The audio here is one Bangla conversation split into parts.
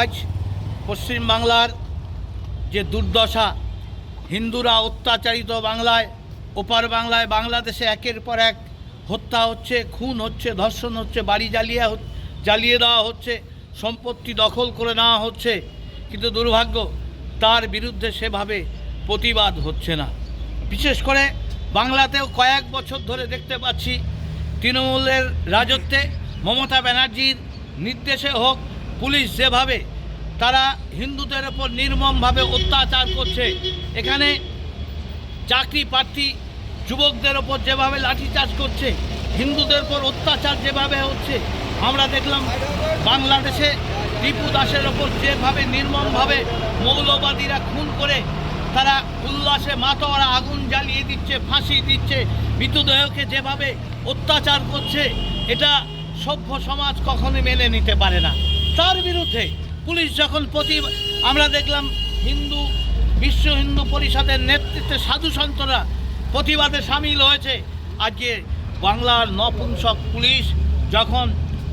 আজ পশ্চিমবাংলার যে দুর্দশা, হিন্দুরা অত্যাচারিত বাংলায়, ওপার বাংলায়, বাংলাদেশে একের পর এক হত্যা হচ্ছে, খুন হচ্ছে, ধর্ষণ হচ্ছে, বাড়ি জ্বালিয়ে জ্বালিয়ে দেওয়া হচ্ছে, সম্পত্তি দখল করে নেওয়া হচ্ছে। কিন্তু দুর্ভাগ্য, তার বিরুদ্ধে সেভাবে প্রতিবাদ হচ্ছে না। বিশেষ করে বাংলাতেও কয়েক বছর ধরে দেখতে পাচ্ছি, তৃণমূলের রাজত্বে মমতা ব্যানার্জির নির্দেশে হোক পুলিশ যেভাবে তারা হিন্দুদের ওপর নির্মমভাবে অত্যাচার করছে, এখানে চাকরি প্রার্থী যুবকদের ওপর যেভাবে লাঠিচার্জ করছে, হিন্দুদের ওপর অত্যাচার যেভাবে হচ্ছে, আমরা দেখলাম বাংলাদেশে টিপু দাসের ওপর যেভাবে নির্মমভাবে মৌলবাদীরা খুন করে, তারা উল্লাসে মাতোয়ারা আগুন জ্বালিয়ে দিচ্ছে, ফাঁসি দিচ্ছে, মৃতদেহকে যেভাবে অত্যাচার করছে, এটা সভ্য সমাজ কখনোই মেনে নিতে পারে না। তার বিরুদ্ধে পুলিশ যখন প্রতি আমরা দেখলাম হিন্দু, বিশ্ব হিন্দু পরিষদের নেতৃত্বে সাধু সন্তরা প্রতিবাদে সামিল হয়েছে। আজকে বাংলার নপুংসক পুলিশ যখন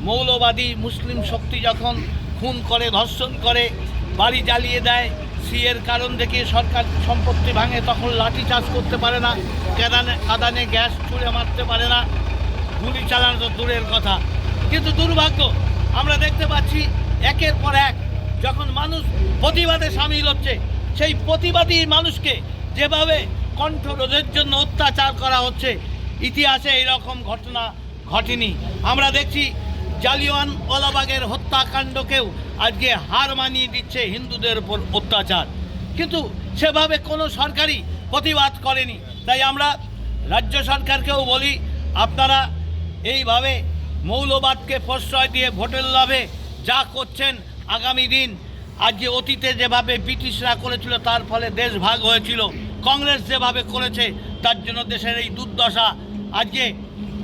মৌলবাদী মুসলিম শক্তি যখন খুন করে, ধর্ষণ করে, বাড়ি জ্বালিয়ে দেয় সিএর কারণ দেখে সরকার সম্পত্তি ভাঙে, তখন লাঠি চাষ করতে পারে না, কেদানে কাদানে গ্যাস ছুঁড়ে মারতে পারে না, গুলি চালানো তো দূরের কথা। কিন্তু দুর্ভাগ্য আমরা দেখতে পাচ্ছি একের পর এক যখন মানুষ প্রতিবাদে সামিল হচ্ছে, সেই প্রতিবাদী মানুষকে যেভাবে কণ্ঠরোধের জন্য অত্যাচার করা হচ্ছে, ইতিহাসে এইরকম ঘটনা ঘটেনি। আমরা দেখছি জালিওয়ান ওয়ালাবাগের হত্যাকাণ্ডকেও আজকে হার মানিয়ে দিচ্ছে হিন্দুদের উপর অত্যাচার। কিন্তু সেভাবে কোনো সরকারই প্রতিবাদ করেনি। তাই আমরা রাজ্য সরকারকেও বলি, আপনারা এইভাবে মৌলবাদকে প্রশ্রয় দিয়ে ভোটের লাভে যা করছেন আগামী দিন আজ যে অতীতে যেভাবে ব্রিটিশরা করেছিল, তার ফলে দেশ ভাগ হয়েছিল, কংগ্রেস যেভাবে করেছে, তার জন্য দেশের এই দুর্দশা। আজকে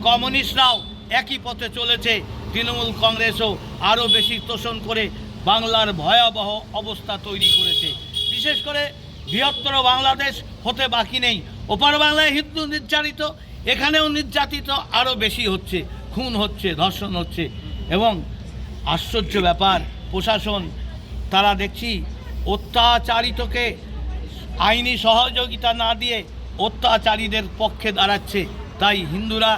কমিউনিস্টরাও একই পথে চলেছে, তৃণমূল কংগ্রেসও আরও বেশি তোষণ করে বাংলার ভয়াবহ অবস্থা তৈরি করেছে। বিশেষ করে বৃহত্তর বাংলাদেশ হতে বাকি নেই। ওপার বাংলায় হিন্দু নির্যাতিত, এখানেও নির্যাতিত আরও বেশি হচ্ছে। খুন হচ্ছে ধর্ষণ হচ্ছে এবং আশ্চর্য ব্যাপার প্রশাসন তারা দেখছি অত্যাচারিতকে আইনি সহযোগিতা না দিয়ে অত্যাচারীদের পক্ষে দাঁড়াচ্ছে। তাই হিন্দুরা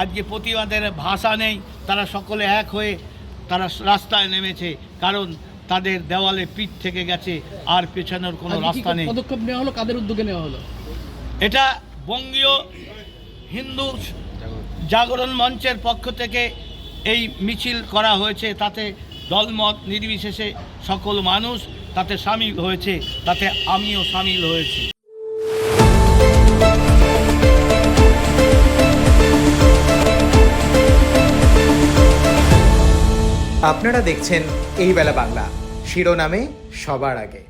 আজকে প্রতিবাদের ভাষা নেই তারা সকলে এক হয়ে তারা রাস্তায় নেমেছে কারণ তাদের দেওয়ালে পিঠ থেকে গেছে আর পেছানোর কোনো রাস্তা নেই। পদক্ষেপ নেওয়া হলো? কাদের উদ্যোগে নেওয়া হলো? এটা বঙ্গীয় হিন্দু জাগরণ মঞ্চের পক্ষ থেকে এই মিছিল করা হয়েছে, তাতে দলমত নির্বিশেষে সকল মানুষ, তাতে সামিল হয়েছে, তাতে আমিও সামিল হয়েছি। আপনারা দেখছেন এই বেলা বাংলা। শিরোনামে সবার আগে।